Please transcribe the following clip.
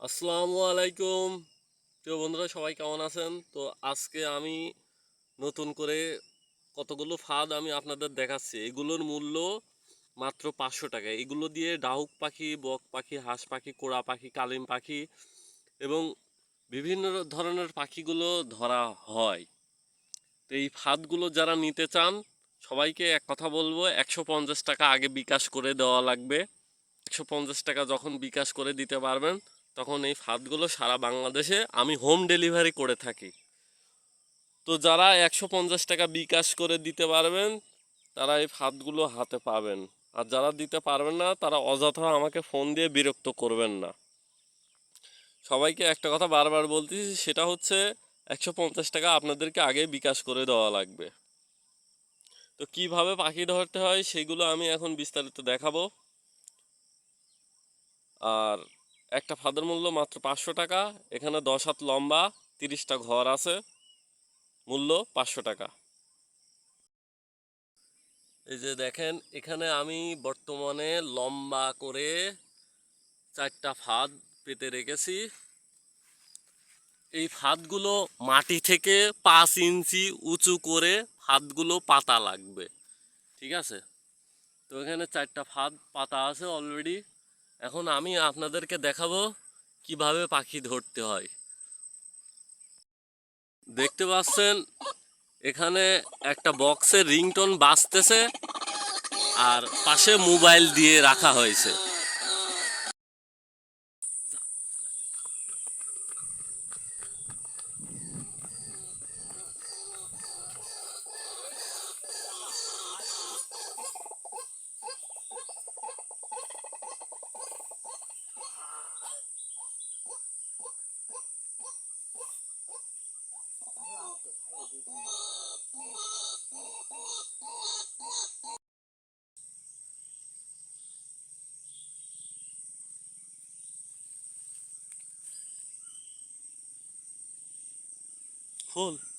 আসসালামু আলাইকুম প্রিয় বন্ধুরা, সবাই কেমন আছেন? তো আজকে আমি নতুন করে কতগুলো ফাঁদ আমি আপনাদের দেখাচ্ছি। এগুলোর মূল্য মাত্র পাঁচশো টাকা। এগুলো দিয়ে ডাহুক পাখি, বক পাখি, হাঁস পাখি, কোড়া পাখি, কালিম পাখি এবং বিভিন্ন ধরনের পাখিগুলো ধরা হয়। তো এই ফাঁদগুলো যারা নিতে চান, সবাইকে এক কথা বলব, একশো পঞ্চাশ টাকা আগে বিকাশ করে দেওয়া লাগবে। একশো পঞ্চাশ টাকা যখন বিকাশ করে দিতে পারবেন তখন এই ফাঁদগুলো সারা বাংলাদেশে আমি হোম ডেলিভারি করে থাকি। তো যারা একশো পঞ্চাশ টাকা বিকাশ করে দিতে পারবেন, তারা এই ফাঁদগুলো হাতে পাবেন। আর যারা দিতে পারবেন না, তারা অযথা আমাকে ফোন দিয়ে বিরক্ত করবেন না। সবাইকে একটা কথা বারবার বলতেছি, সেটা হচ্ছে একশো পঞ্চাশ টাকা আপনাদেরকে আগে বিকাশ করে দেওয়া লাগবে। তো কীভাবে পাখি ধরতে হয়, সেগুলো আমি এখন বিস্তারিত দেখাবো। আর একটা ফাদের মূল্য মাত্র পাঁচশো টাকা, এখানে দশ হাত লম্বা, তিরিশটা ঘর আছে, মূল্য পাঁচশো টাকা। এই যে দেখেন, এখানে আমি বর্তমানে লম্বা করে চারটা ফাঁদ পেতে রেখেছি। এই ফাঁদগুলো মাটি থেকে পাঁচ ইঞ্চি উঁচু করে ফাঁদগুলো পাতা লাগবে, ঠিক আছে? তো এখানে চারটা ফাঁদ পাতা আছে অলরেডি এখন আমি আপনাদেরকে দেখাবো কীভাবে পাখি ধরতে হয়। দেখতে পাচ্ছেন, এখানে একটা বক্সে রিংটোন বাঁচতেছে আর পাশে মোবাইল দিয়ে রাখা হয়েছে। الخول